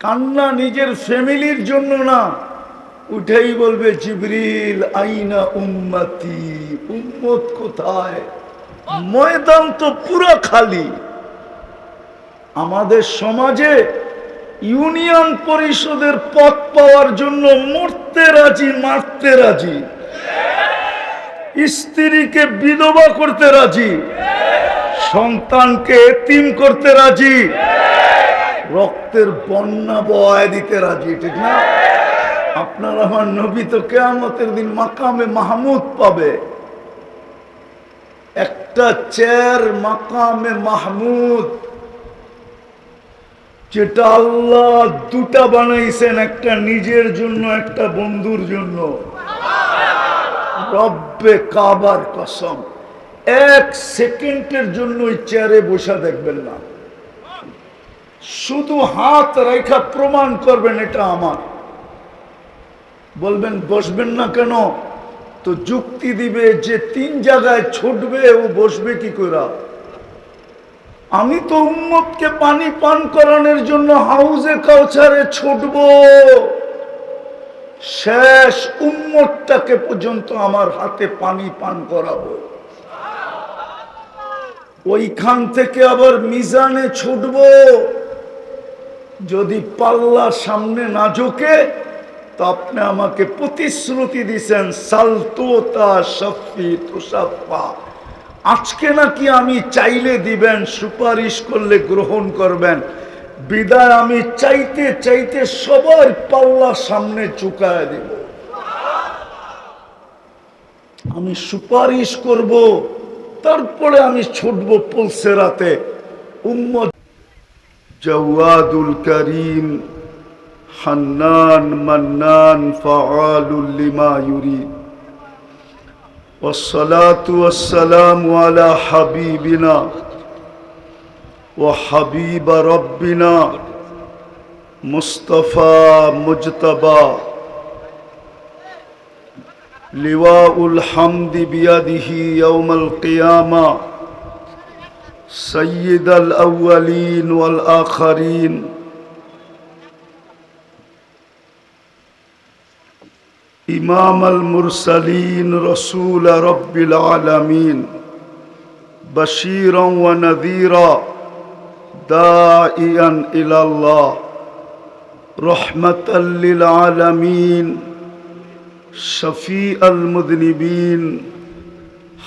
কান্না নিজের ফ্যামিলির জন্য না। উঠেই বলবে, জিবরিল, আইনা উম্মতি? উম্মত কোথায়? ময়দান তো পুরো খালি। আমাদের সমাজে ইউনিয়ন পরিষদের পদ পাওয়ার জন্য মরতে রাজি, মারতে রাজি। স্ত্রীকে বিধবা করতে রাজি। সন্তানকে এতিম করতে রাজি। রক্তের বন্যা বয় দিতে রাজি, ঠিক না? আপনার আমার নবী তো কেয়ামতের দিন মাকামে মাহমুদ পাবে। একটা চেয়ার মাকামে মাহমুদ, যেটা আল্লাহ দুটা বানাইছেন, একটা নিজের জন্য, একটা বন্ধুর জন্য। রব্বে কাবার কসম, এক সেকেন্ডের জন্য ওই চেয়ারে বসে দেখবেন না। শুধু হাত রেখা প্রমাণ করবেন, এটা আমার। বলবেন, বসবেন না কেন? তো যুক্তি দিবে যে তিন জায়গায় ছুটবে, ও বসবে কি করে? আমি তো উম্মতকে পানি পান করানোর জন্য হাউজে কাউচারে ছুটব। শেষ উম্মতটাকে পর্যন্ত আমার হাতে পানি পান করাবো। ওইখান থেকে আবার মিজানে ছুটব। যদি পাল্লা সামনে না ঝোঁকে, তো আপনি আমাকে প্রতিশ্রুতি দিছেন সালতোতা শফি তুষাফা আজকে নাকি আমি চাইলে দিবেন, সুপারিশ করলে গ্রহণ করবেন। বিদায় আমি চাইতে চাইতে সবার পাল্লা সামনে চুকায় দিব। আমি সুপারিশ করব, তারপরে আমি ছুটবো পুলসেরাতে। উম্মত جواد الكريم حنان منان فعال لما يريد. والصلاة والسلام على حبيبنا وحبيب ربنا مصطفى مجتبى. لواء الحمد بيده يوم القيامة. سيد الأولين والآخرين. إمام المرسلين رسول رب العالمين. بشيرا ونذيرا داعيا إلى الله. رحمة للعالمين. شفيع المذنبين.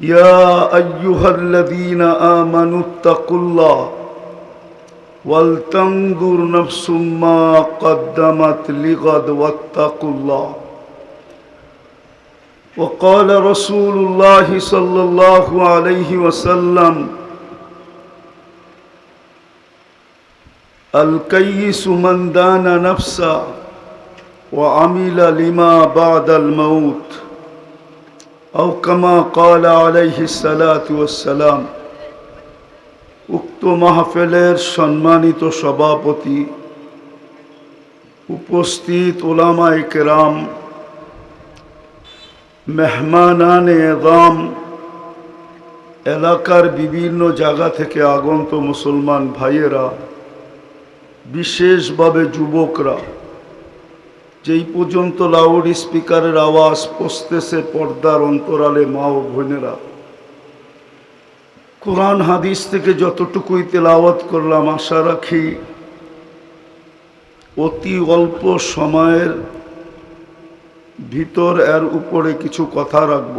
يا أيها الذين آمنوا اتقوا الله ولتنظر نفس ما قدمت لغد واتقوا الله. وقال رسول الله صلى الله عليه وسلم الكيس من دان نفسه وعمل لما بعد الموت. أو كما قال عليه الصلاة والسلام উক্ত মাহফিলের সম্মানিত সভাপতি উপস্থিত ওলামায় কেরাম মেহমানানে এদাম এলাকার বিভিন্ন জায়গা থেকে আগন্ত মুসলমান ভাইয়েরা বিশেষভাবে যুবকরা যেই পর্যন্ত লাউড স্পিকারের আওয়াজ পৌঁছতেছে পর্দার অন্তরালে মা ও বোনেরা। কোরআন হাদিস থেকে যতটুকুই তেলাওয়াত করলাম, আশা রাখি অতি অল্প সময়ের ভিতর এর উপরে কিছু কথা রাখব।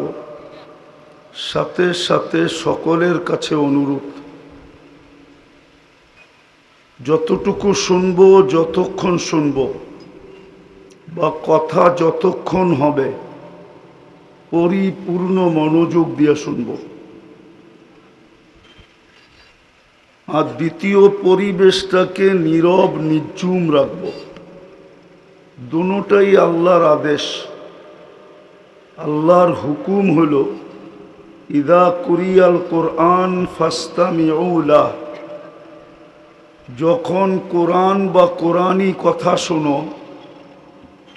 সাথে সাথে সকলের কাছে অনুরোধ, যতটুকু শুনব যতক্ষণ শুনব। বা কথা যতক্ষণ হবে, পরিপূর্ণ মনোযোগ দিয়ে শুনব। আর দ্বিতীয় পরিবেশটাকে নীরব নির্জুম রাখব। দুটাই আল্লাহর আদেশ। আল্লাহর হুকুম হল, ইদা কুরিয়াল কোরআন ফাস্তামিউলা যখন কোরআন বা কোরআনই কথা শোনো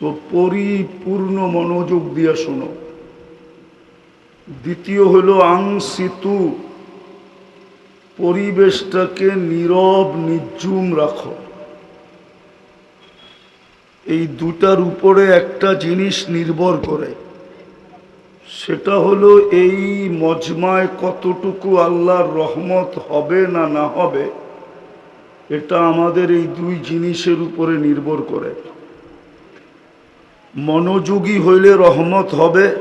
তো পরিপূর্ণ মনোযোগ দিয়ে শোনো। দ্বিতীয় হলো আংসিতু পরিবেশটাকে নীরব নির্জুম রাখো। এই দুটার উপরে একটা জিনিস নির্ভর করে। সেটা হলো এই মজমায় কতটুকু আল্লাহর রহমত হবে না না হবে, এটা আমাদের এই দুই জিনিসের উপরে নির্ভর করে। মনোযোগী হইলে রহমত হবে,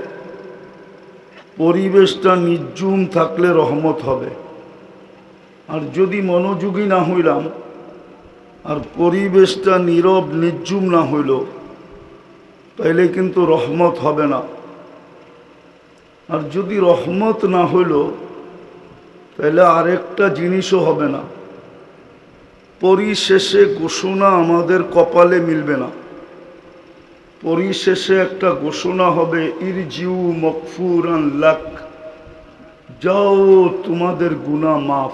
পরিবেশটা নির্জুম থাকলে রহমত হবে। আর যদি মনোযোগী না হইলাম, আর পরিবেশটা নীরব, নির্জুম না হইল, তাইলে কিন্তু রহমত হবে না। আর যদি রহমত না হইল তাহলে আরেকটা জিনিসও হবে না। পরিশেষে ঘোষণা আমাদের কপালে মিলবে না। পরিশেষে একটা ঘোষণা হবে, ইরজিউ মকফুরান লাক। যাও, তোমাদের গুণা মাফ।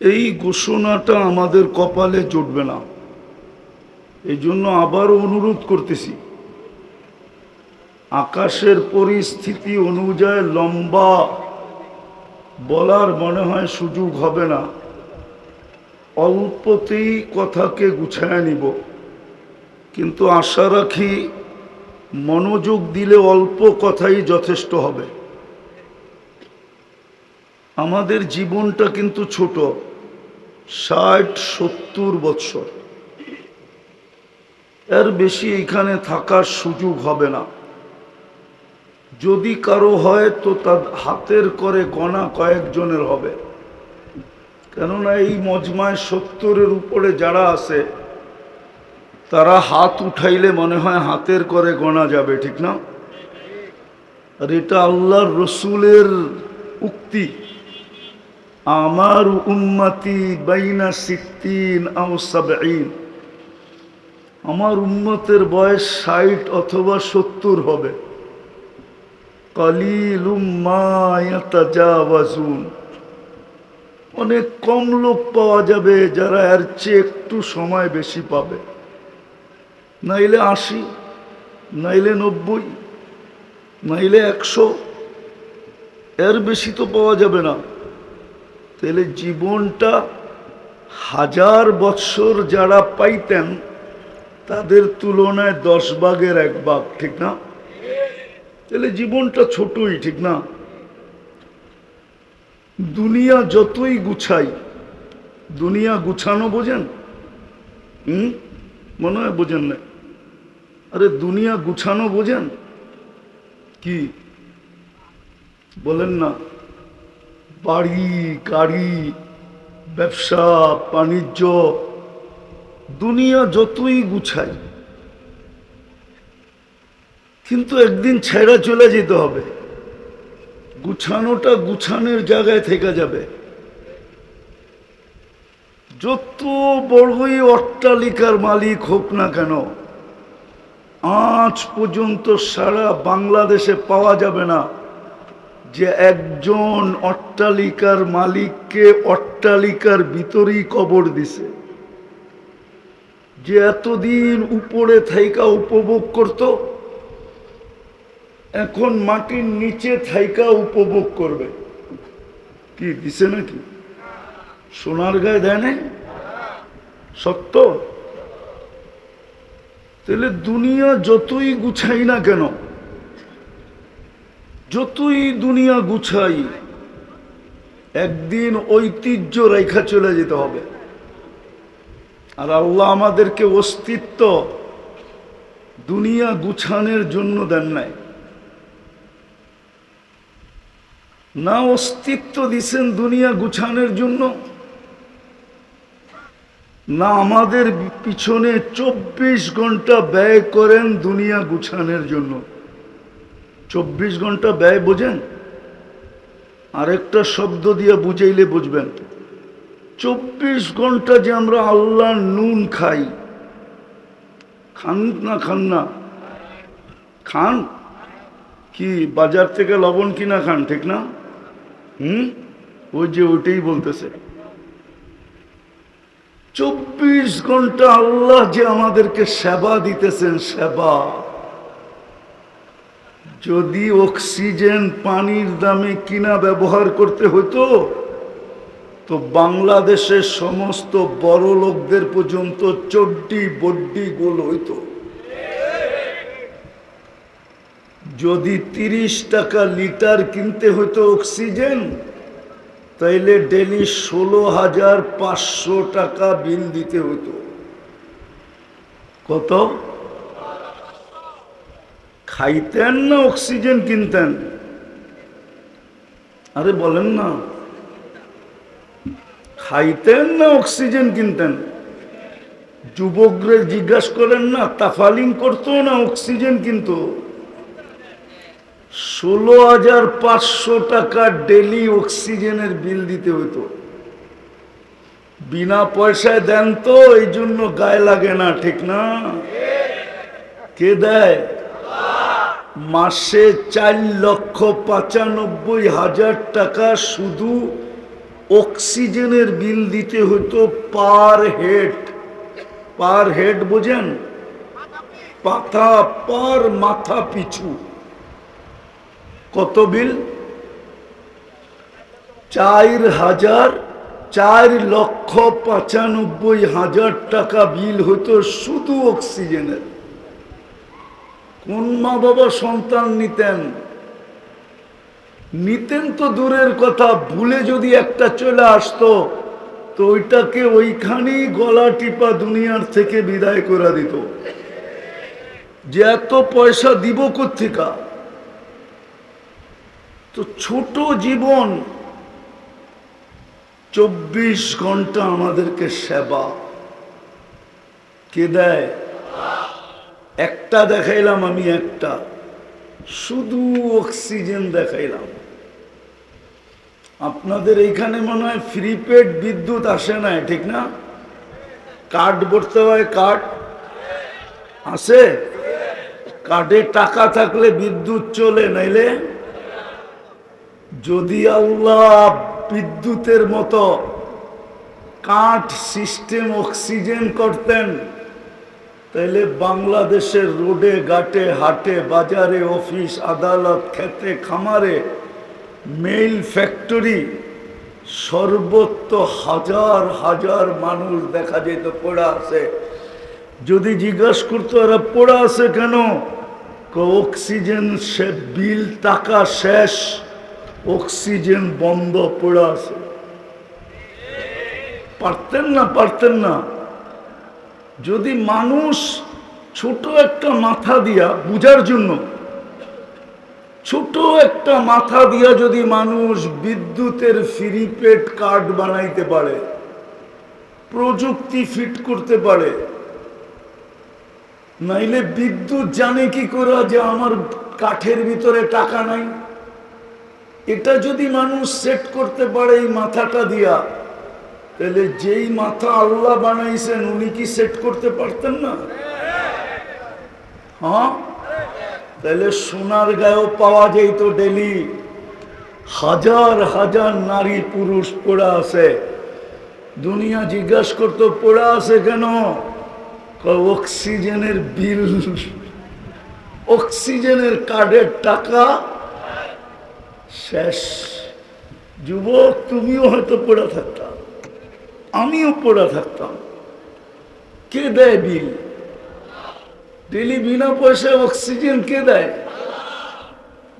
এই ঘোষণাটা আমাদের কপালে জুটবে না। এই জন্য আবারও অনুরোধ করতেছি, আকাশের পরিস্থিতি অনুযায়ী লম্বা বলার মনে হয় সুযোগ হবে না। অল্পতেই কথাকে গুছায় নিব। কিন্তু আশা রাখি মনোযোগ দিলে অল্প কথাই যথেষ্ট হবে। আমাদের জীবনটা কিন্তু ছোট, ষাট, সত্তর বৎসর এর বেশি এখানে থাকার সুযোগ হবে না। যদি কারও হয় তো তার হাতের করে গণা কয়েকজনের হবে। কেননা এই মজমায় সত্তরের উপরে যারা আছে তারা হাত উঠাইলে মনে হয় হাতের করে গোনা যাবে, ঠিক না? আর এটা আল্লাহর রসুলের উক্তি। আমার উম্মতি বাইনা আও আমার উম্মতের বয়স ষাট অথবা সত্তর হবে। কালিলুম অনেক কম লোক পাওয়া যাবে যারা এর চেয়ে একটু সময় বেশি পাবে। নাইলে আশি, নাইলে নব্বই, নাইলে একশো, এর বেশি তো পাওয়া যাবে না। তাহলে জীবনটা হাজার বৎসর যারা পাইতেন, তাদের তুলনায় দশ ভাগের এক ভাগ, ঠিক না? তাহলে জীবনটা ছোটই, ঠিক না? দুনিয়া যতই গুছাই, দুনিয়া গুছানো বোঝেন? হুম? মনে হয় বোঝেন না আরে দুনিয়া গুছানো বোঝেন? কি? বলেন না। বাড়ি, গাড়ি, ব্যবসা, বাণিজ্য, দুনিয়া যতই গুছাই। কিন্তু একদিন ছেড়া চলে যেতে হবে। গুছানোটা গুছানোর জায়গায় থেকে যাবে। যত বড়ই অট্টালিকার মালিক হোক না কেন আজ পর্যন্ত সারা বাংলাদেশে পাওয়া যাবে না যে একজন অট্টালিকার মালিককে অট্টালিকার ভিতরেই কবর দিছে। যে এতদিন উপরে থাইকা উপভোগ করত, এখন মাটির নিচে থাইকা উপভোগ করবে। কি, দিছে নাকি? সোনার গায়ে দেয় সত্য? তাহলে দুনিয়া যতই গুছাই না কেন, যতই দুনিয়া গুছাই, একদিন ঐতিহ্য রেখা চলে যেতে হবে। আর আল্লাহ আমাদেরকে অস্তিত্ব দুনিয়া গুছানোর জন্য দেন নাই। না অস্তিত্ব দিছেন দুনিয়া গুছানোর জন্য না, আমাদের পিছনে চব্বিশ ঘণ্টা ব্যয় করেন দুনিয়া গুছানোর জন্য। চব্বিশ ঘণ্টা ব্যয় বোঝেন? আরেকটা শব্দ দিয়ে বুঝাইলে বুঝবেন। চব্বিশ ঘণ্টা যে আমরা আল্লাহর নুন খাই, খান না খান না? খান? কি, বাজার থেকে লবণ কিনা খান, ঠিক না? হুম? ওই যে ওইটাই বলতেছে। চব্বিশ ঘণ্টা আল্লাহ যে আমাদেরকে সেবা দিতেছেন, সেবা। যদি অক্সিজেন পানির দামে কিনা ব্যবহার করতে হতো তো বাংলাদেশের সমস্ত বড় লোকদের পর্যন্ত চড্ডি বড্ডি গোল হইতো। যদি তিরিশ টাকা লিটার কিনতে হতো অক্সিজেন তাইলে ডেলি ষোলো হাজার পাঁচশো টাকা বিল দিতে হতো। কত? খাইতেন না অক্সিজেন কিনতেন? আরে বলেন না। খাইতেন না অক্সিজেন কিনতেন? যুবকরে জিজ্ঞাসা করেন না, তাফালিং করতো না অক্সিজেন কিন্তু? ষোলো হাজার পাঁচশো টাকা ডেলি অক্সিজেনের বিল দিতে হতো বিনা পয়সায় দেন তো, এই জন্য গায়ে লাগে না, ঠিক না? কে দেয়? মাসে চার লক্ষ পঁচানব্বই হাজার টাকা শুধু অক্সিজেনের বিল দিতে হতো পার হেড পার হেড বোঝেন? পাতা পার মাথা পিছু। কত বিল? চার হাজার চার লক্ষ পঁচানব্বই হাজার টাকা বিল হতো শুধু অক্সিজেনের। কোন মা বাবা সন্তান নিতেন? নিতেন তো দূরের কথা, ভুলে যদি একটা চলে আসতো, তো ওইটাকে ওইখানেই গলা টিপা দুনিয়ার থেকে বিদায় করে দিত। যে এত পয়সা দিব কোথেকা তো ছোট জীবন, চব্বিশ ঘণ্টা আমাদেরকে সেবা। কে দেয়? একটা দেখাইলাম, আমি একটা। শুধু অক্সিজেন দেখাইলাম। আপনাদের এইখানে মনে হয় ফ্রি পেড বিদ্যুৎ আসে না ঠিক না? কার্ড ভরতে হয়, কার্ড? আসে? কার্ডে টাকা থাকলে বিদ্যুৎ চলে, নাইলে যদি আল্লাহ বিদ্যুতের মতো কাঠ সিস্টেম অক্সিজেন করতেন, তাহলে বাংলাদেশের রোডে, ঘাটে, হাটে, বাজারে, অফিস, আদালত খেতে খামারে, মেইল ফ্যাক্টরি সর্বত্র হাজার হাজার মানুষ দেখা যেত, পড়া আছে। যদি জিজ্ঞাসা করতো, এরা পড়া আছে কেন? অক্সিজেন সে, বিল টাকা শেষ। অক্সিজেন বন্ধ পড়ে আছে। পারতেন না পারতেন না। যদি মানুষ ছোট একটা মাথা দিয়া, বুঝার জন্য, ছোট একটা মাথা দিয়া যদি মানুষ বিদ্যুতের ফ্রি পেড কার্ড বানাইতে পারে, প্রযুক্তি ফিট করতে পারে, নাইলে বিদ্যুৎ জানে কি করা যে আমার কাঠের ভিতরে টাকা নাই? এটা যদি মানুষ সেট করতে পারে এই মাথাটা দিয়া, তাহলে যেই মাথা আল্লাহ বানাইছেন, উনি কি সেট করতে পারতেন না? হ্যাঁ? তাহলে সোনার গায়েও পাওয়া যেত ডেলি। হাজার হাজার নারী পুরুষ পড়া আছে। দুনিয়া জিজ্ঞাসা করতো, পড়া আছে কেন? অক্সিজেনের বিল, অক্সিজেনের কার্ডের টাকা শেষ। যুবক, তুমিও হয়তো পড়ে থাকতাম। আমিও পড়া থাকতাম। কে দেয় বিল? ডেলি বিনা পয়সায় অক্সিজেন কে দেয়?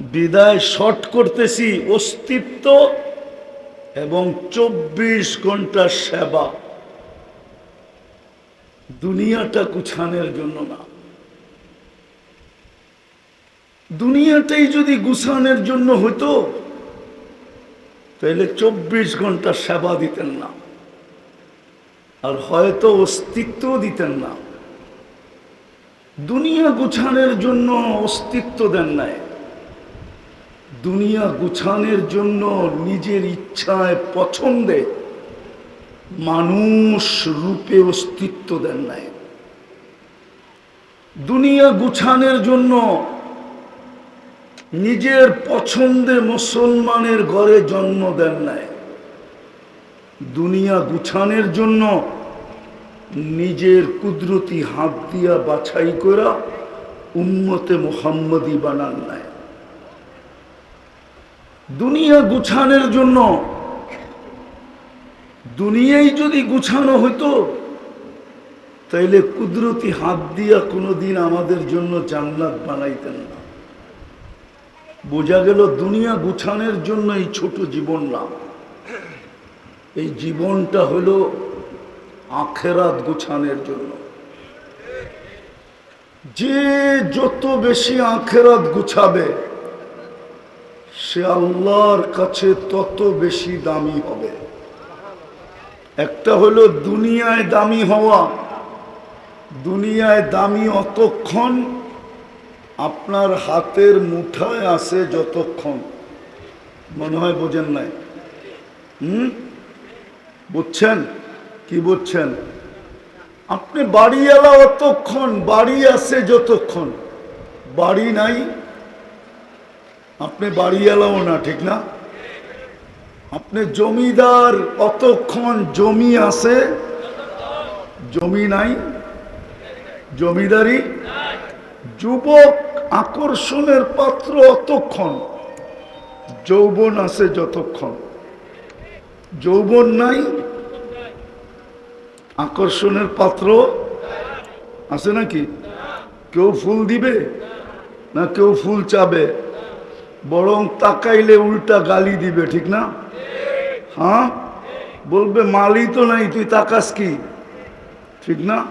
বিদায় শর্ট করতেছি অস্তিত্ব এবং চব্বিশ ঘণ্টা সেবা। দুনিয়াটা কুছানের জন্য না। দুনিয়াটাই যদি গুছানোর জন্য হতো তাহলে চব্বিশ ঘণ্টা সেবা দিতেন না। আর হয়তো অস্তিত্ব দিতেন না। দুনিয়া গুছানোর জন্য অস্তিত্ব দেন নাই। দুনিয়া গুছানোর জন্য নিজের ইচ্ছায় পছন্দে মানুষ রূপে অস্তিত্ব দেন নাই। দুনিয়া গুছানোর জন্য নিজের পছন্দে মুসলমানের ঘরে জন্ম দেন নাই। দুনিয়া গুছানের জন্য নিজের কুদরতি হাত দিয়া বাছাই করা উম্মতে মোহাম্মদী বানান নাই। দুনিয়া গুছানোর জন্য দুনিয়াই যদি গুছানো হতো তাইলে কুদরতি হাত দিয়া কোনোদিন আমাদের জন্য জান্নাত বানাইতেন না। বোঝা গেল দুনিয়া গুছানোর জন্য এই ছোট জীবন না এই জীবনটা হলো আখেরাত গুছানোর জন্য। যে যত বেশি আখেরাত গুছাবে, সে আল্লাহর কাছে তত বেশি দামি হবে। একটা হলো দুনিয়ায় দামি হওয়া, দুনিয়ায় দামি অতক্ষণ আপনার হাতের মুঠায় আছে যতক্ষণ। মনে হয় বোঝেন নাই। হুম? বুঝছেন? কি বুঝছেন? আপনি বাড়িওয়ালা অতক্ষণ, বাড়ি আছে যতক্ষণ। বাড়ি নাই। আপনি বাড়িওয়ালাও না, ঠিক না? আপনি জমিদার অতক্ষণ জমি আছে। জমি নাই। জমিদারি যুবক আকর্ষণের পাত্র অতক্ষণ। যৌবন আছে যতক্ষণ। যৌবন নাই, আকর্ষণের পাত্র আছে নাকি? কেউ ফুল দিবে না কেউ ফুল চাবে? বরং তাকাইলে উল্টা গালি দিবে, ঠিক না? হ্যাঁ? বলবে, মালি তো নাই, তুই তাকাস কি? ঠিক না?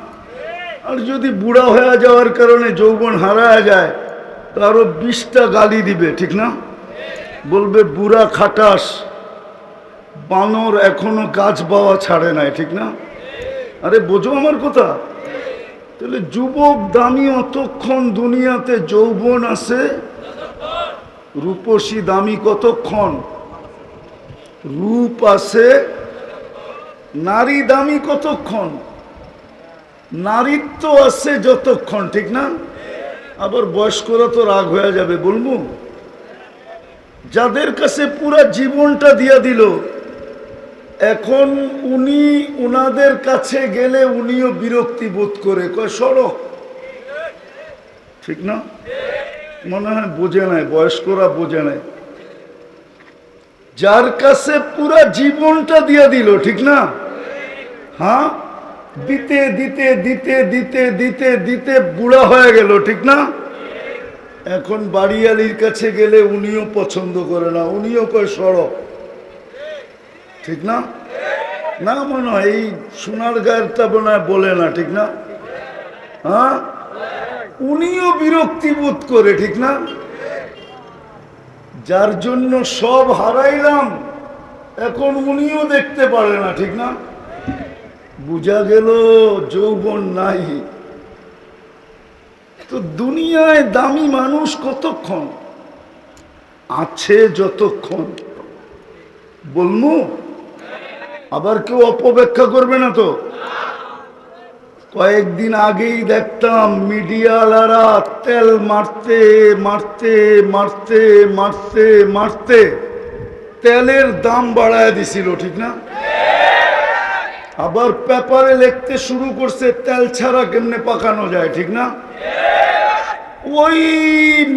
আর যদি বুড়া হয়ে যাওয়ার কারণে যৌবন হারায় যায়, তো আরও বিশটা গালি দিবে, ঠিক না? বলবে, বুড়া খাটাস, বানর এখনও গাছ বাওয়া ছাড়ে নাই, ঠিক না? আরে, বোঝো আমার কথা? তাহলে যুবক দামি অতক্ষণ দুনিয়াতে যৌবন আছে? রূপসী দামি কতক্ষণ? রূপ আছে, নারী দামি কতক্ষণ? নারীত্ব আছে যতক্ষণ, ঠিক না? আবার বয়স্করা তো রাগ হয়ে যাবে, বলব? যাদের কাছে পুরা জীবনটা দিয়া দিল, এখন উনি উনাদের কাছে গেলে উনিও বিরক্তি বোধ করে, কয় সড়ক ঠিক না? মনে হয় বোঝে নাই, বয়স্করা বোঝে নাই। যার কাছে পুরা জীবনটা দিয়ে দিল, ঠিক না? হ্যাঁ? দিতে দিতে দিতে দিতে দিতে দিতে বুড়া হয়ে গেল, ঠিক না? এখন বাড়িয়ালির কাছে গেলে উনিও পছন্দ করে না, উনিও কয় সড়ক ঠিক না? না মনে হয়, এই সোনার গায়েরটা মনে বলে না, ঠিক না? হ্যাঁ? উনিও বিরক্তি বোধ করে, ঠিক না? যার জন্য সব হারাইলাম, এখন উনিও দেখতে পারে না, ঠিক না? বুঝা গেল যৌবন নাই। তো দুনিয়ায় দামি মানুষ কতক্ষণ? আছে যতক্ষণ। বলমু, আবার কেউ অপব্যাখ্যা করবে না তো? কয়েকদিন আগেই দেখতাম মিডিয়ালারা তেল মারতে মারতে মারতে মারতে মারতে তেলের দাম বাড়ায় দিছিল, ঠিক না? আবার পেপারে লিখতে শুরু করছে, তেল ছাড়া কেমনে পাকানো যায়, ঠিক না? ওই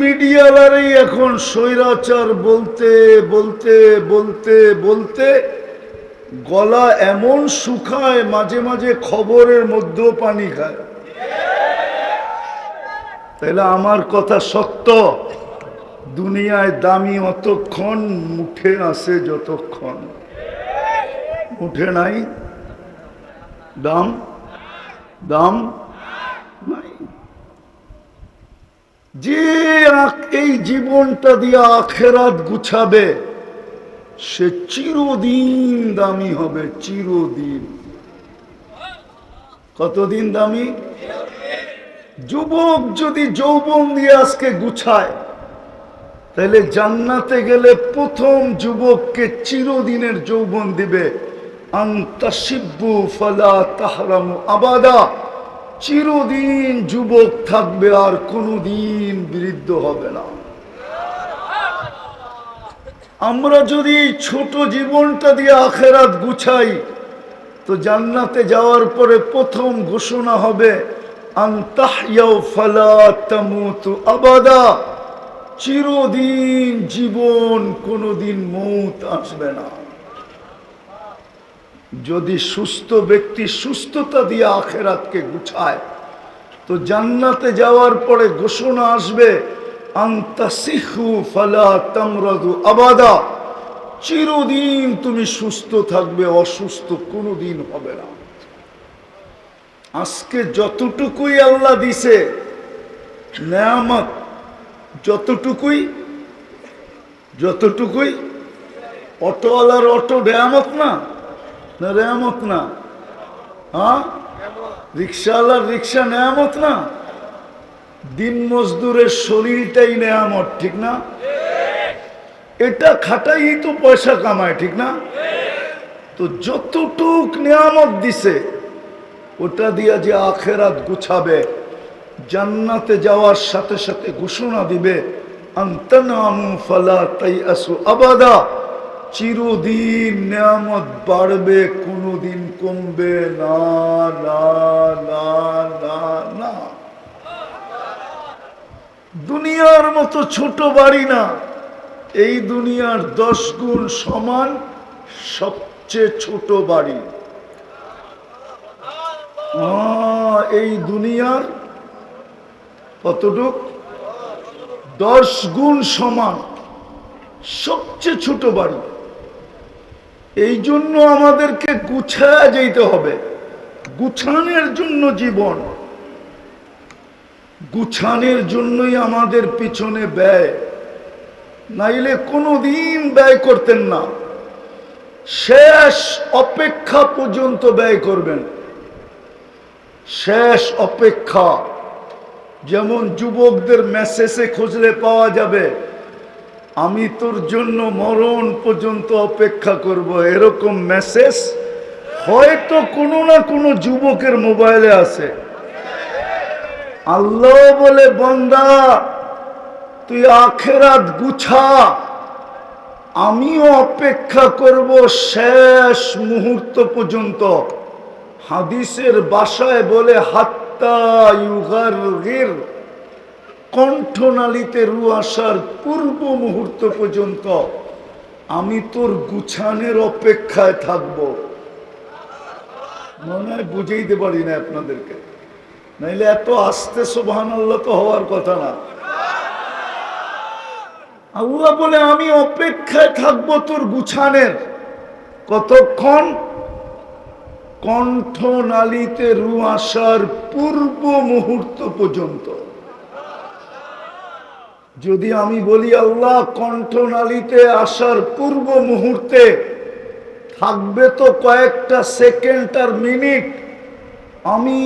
মিডিয়ালারই এখন স্বৈরাচার বলতে বলতে বলতে বলতে গলা এমন শুকায়, মাঝে মাঝে খবরের মধ্যেও পানি খায়। তাহলে আমার কথা সত্য? দুনিয়ায় দামি অতক্ষণ মুঠে আছে যতক্ষণ। মুঠে নাই? দাম দাম নাই যে এই জীবনটা দিয়ে আখেরাত গুছাবে, সে চিরদিন দামি হবে, চিরদিন। কতদিন দামি? যুবক যদি যৌবন দিয়ে আজকে গুছায়, তাহলে জান্নাতে গেলে প্রথম যুবককে চিরদিনের যৌবন দিবে। আন্তাসিব্বু ফালা তাহরামু আবাদা। চিরদিন যুবক থাকবে আর কোনোদিন বৃদ্ধ হবে না। আমরা যদি ছোট জীবনটা দিয়ে আখেরাত গুছাই, তো জান্নাতে যাওয়ার পরে প্রথম ঘোষণা হবে আবাদা। চিরদিন জীবন কোনোদিন মৌত আসবে না। যদি সুস্থ ব্যক্তি সুস্থতা দিয়ে আখেরাতকে গুছায়, তো জান্নাতে যাওয়ার পরে ঘোষণা আসবে আবাদা। চিরদিন তুমি সুস্থ থাকবে, অসুস্থ কোনোদিন হবে না। আজকে যতটুকুই আল্লাহ দিছে, নেয়ামত যতটুকুই যতটুকুই অটোওয়ালার অটো রেয়ামত না না রেয়ামত না? হ্যাঁ রিক্সাওয়ালার রিক্সা নেয়ামত না? দিন মজদুরের শরীরটাই নেয়ামত, ঠিক না? এটা খাটাই তো পয়সা কামায়, ঠিক না? তো যতটুক নিয়ামত দিছে, ওটা দিয়া যে আখেরাত গুছাবে, জান্নাতে যাওয়ার সাথে সাথে ঘোষণা দিবে আন্তনামু ফালা তাই আসু আবাদা। চিরদিন নিয়ামত বাড়বে, কোনোদিন কমবে না না না না না। দুনিয়ার মতো ছোট বাড়ি না, এই দুনিয়ার দশ গুণ সমান সবচেয়ে ছোট বাড়ি। এই দুনিয়ার কতটুক? দশ গুণ সমান সবচেয়ে ছোট বাড়ি। এই জন্য আমাদেরকে গুছা যেতে হবে। গুছানের জন্য জীবন। গুছানের জন্যই আমাদের পিছনে ব্যয়। নাইলে কোনো দিন ব্যয় করতেন না। শেষ অপেক্ষা পর্যন্ত ব্যয় করবেন। শেষ অপেক্ষা। যেমন যুবকদের মেসেজে খুঁজলে পাওয়া যাবে। আমি তোর জন্য মরণ পর্যন্ত অপেক্ষা করব। এরকম মেসেজ হয়তো কোনো না কোনো যুবকের মোবাইলে আছে। আল্লাহ বলে, বন্দা, তুই আখেরাত গুছা। আমিও অপেক্ষা করব শেষ মুহূর্ত পর্যন্ত। হাদিসের বাসায় বলে, হাত্তা ইউগার কণ্ঠনালীতে রু আসার পূর্ব মুহূর্ত পর্যন্ত আমি তোর গুছানের অপেক্ষায় থাকব। মনে হয় বুঝেইতে পারি না আপনাদেরকে। নাইলে এত আস্তে সোভান আল্লাহ তো হওয়ার কথা না। আল্লাহ বলে, আমি অপেক্ষায় থাকব তোর গুছানের। কতক্ষণ? কণ্ঠনালীতে রু আসার পূর্ব মুহূর্ত পর্যন্ত। যদি আমি বলি, আল্লাহ, কণ্ঠনালীতে আসার পূর্ব মুহূর্তে থাকবে তো কয়েকটা সেকেন্ড আর মিনিট, আমি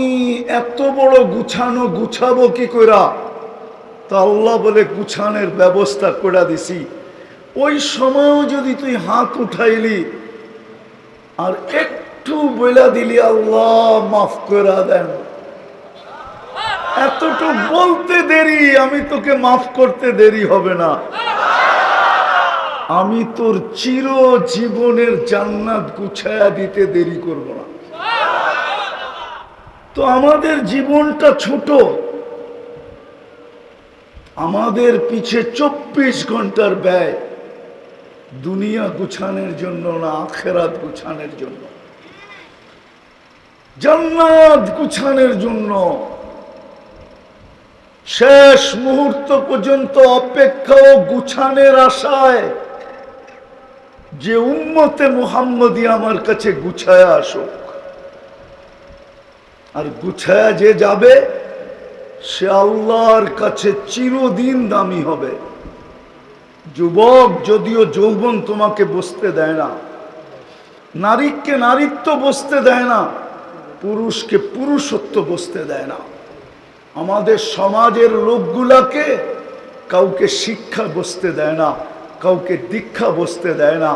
এত বড় গুছানো গুছাবো কি করা তা আল্লাহ বলে, গুছানের ব্যবস্থা করে দিছি। ওই সময়ও যদি তুই হাত উঠাইলি আর একটু বইলা দিলি, আল্লাহ, মাফ করে দেন। এতটুক বলতে দেরি, আমি তোকে মাফ করতে দেরি হবে না। আমি তোর চির জীবনের জান্নাত গুছায়া দিতে দেরি করব না। তো আমাদের জীবনটা ছোট। আমাদের পিছে চব্বিশ ঘণ্টার ব্যয়। দুনিয়া গুছানোর জন্য না, আখেরাত গুছানোর জন্য। জান্নাত গুছানোর জন্য শেষ মুহূর্ত পর্যন্ত অপেক্ষা ও গুছানের আশায় যে উম্মতে মুহাম্মদী আমার কাছে গুছায় আসুক। আর গুছায়া যে যাবে, সে আল্লাহর কাছে চিরদিন দামি হবে। যুবক, যদিও যৌবন তোমাকে বসতে দেয় না, নারীকে নারীত্ব বসতে দেয় না, পুরুষকে পুরুষত্ব বসতে দেয় না। আমাদের সমাজের লোকগুলাকে কাউকে শিক্ষা বসতে দেয় না, কাউকে দীক্ষা বসতে দেয় না,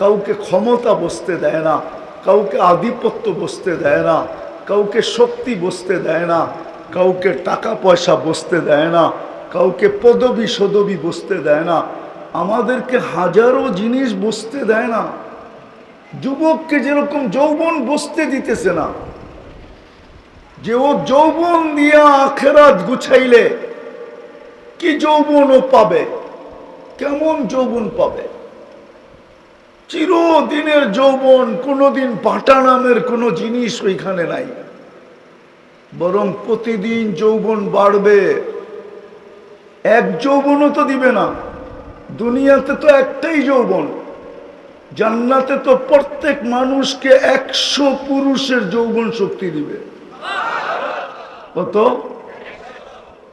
কাউকে ক্ষমতা বসতে দেয় না, কাউকে আধিপত্য বসতে দেয় না, কাউকে শক্তি বসতে দেয় না, কাউকে টাকা পয়সা বসতে দেয় না, কাউকে পদবি সদবি বসতে দেয় না, আমাদেরকে হাজারো জিনিস বসতে দেয় না। যুবককে যেরকম যৌবন বসতে দিতেছে না যে ও যৌবন দিয়া আখেরাত গুছাইলে, কি যৌবন ও পাবে? কেমন যৌবন পাবে? চিরদিনের যৌবন কোনোদিন পাটা নামের কোনো জিনিস ওইখানে নাই। বরং প্রতিদিন যৌবন বাড়বে। এক যৌবনও তো দিবে না। দুনিয়াতে তো একটাই যৌবন। জান্নাতে তো প্রত্যেক মানুষকে একশো পুরুষের যৌবন শক্তি দিবে। কত?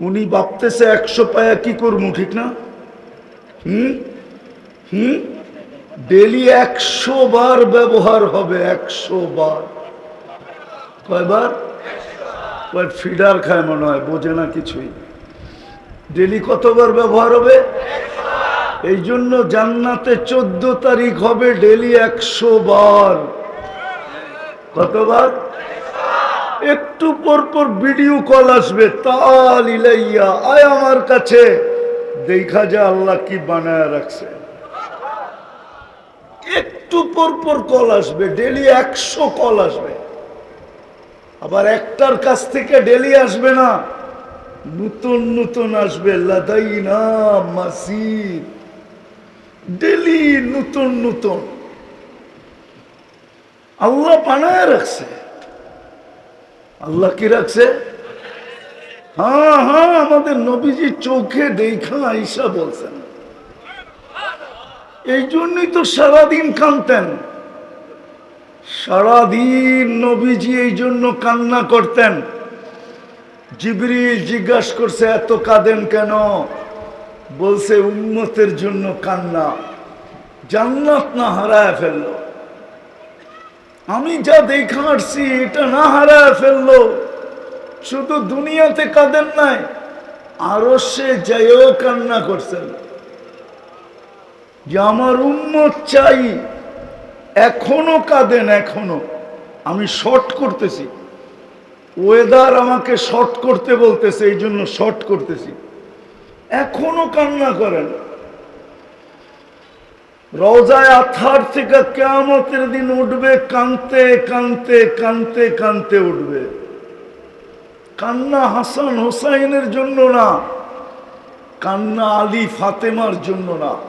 উনি ভাবতেছে একশো পায়া কি করব, ঠিক না? হুম? হুম? ডেলি একশো বার ব্যবহার হবে, একশো বার। কয়বার? কয়, ফিডার খায় মনে হয়, বোঝে না কিছুই। ডেলি কতবার ব্যবহার হবে? এই জন্য জান্নাতে চোদ্দ তারিখ হবে, ডেলি একশো বার। কতবার? একটু পর পর ভিডিও কল আসবে। তাল ইলাইয়া, আয় আমার কাছে। দেখা যা আল্লাহ কি বানায় রাখছে। একটু পর পর কল আসবে ডেলি একশো কল আসবে। আবার একটার কাছ থেকে ডেলি আসবে না। নতুন নতুন আসবে, লাদাইনা মাসিদ। ডেলি নতুন নতুন। আল্লাহ বানায় রাখছে। আল্লাহ কি রাখছে? হ্যাঁ হ্যাঁ আমাদের নবীজি চোখে দেখা আইসা বলছেন। এই জন্যই তো সারাদিন কানতেন সারাদিন নবীজি এই জন্য কান্না করতেন। জিবরিল জিজ্ঞাসা করছে, এত কাঁদেন কেন? বলছে উন্মতের জন্য কান্না। জান্নাত না হারায় ফেলল। আমি যা দেখা আসছি এটা না হারায় ফেলল। শুধু দুনিয়াতে কাঁদেন নাই, আরও সে যাইও কান্না করছেন। যে আমার উন্মত চাই, এখনও কাঁদেন, এখনও। আমি শর্ট করতেছি। ওয়েদার আমাকে শর্ট করতে বলতেছে এই জন্য শর্ট করতেছি। এখনও কান্না করেন। রওজায় আথার থেকে কেমতের দিন উঠবে, কানতে কানতে কানতে কানতে উঠবে। কান্না হাসান হোসাইনের জন্য না, কান্না আলী ফাতেমার জন্য না।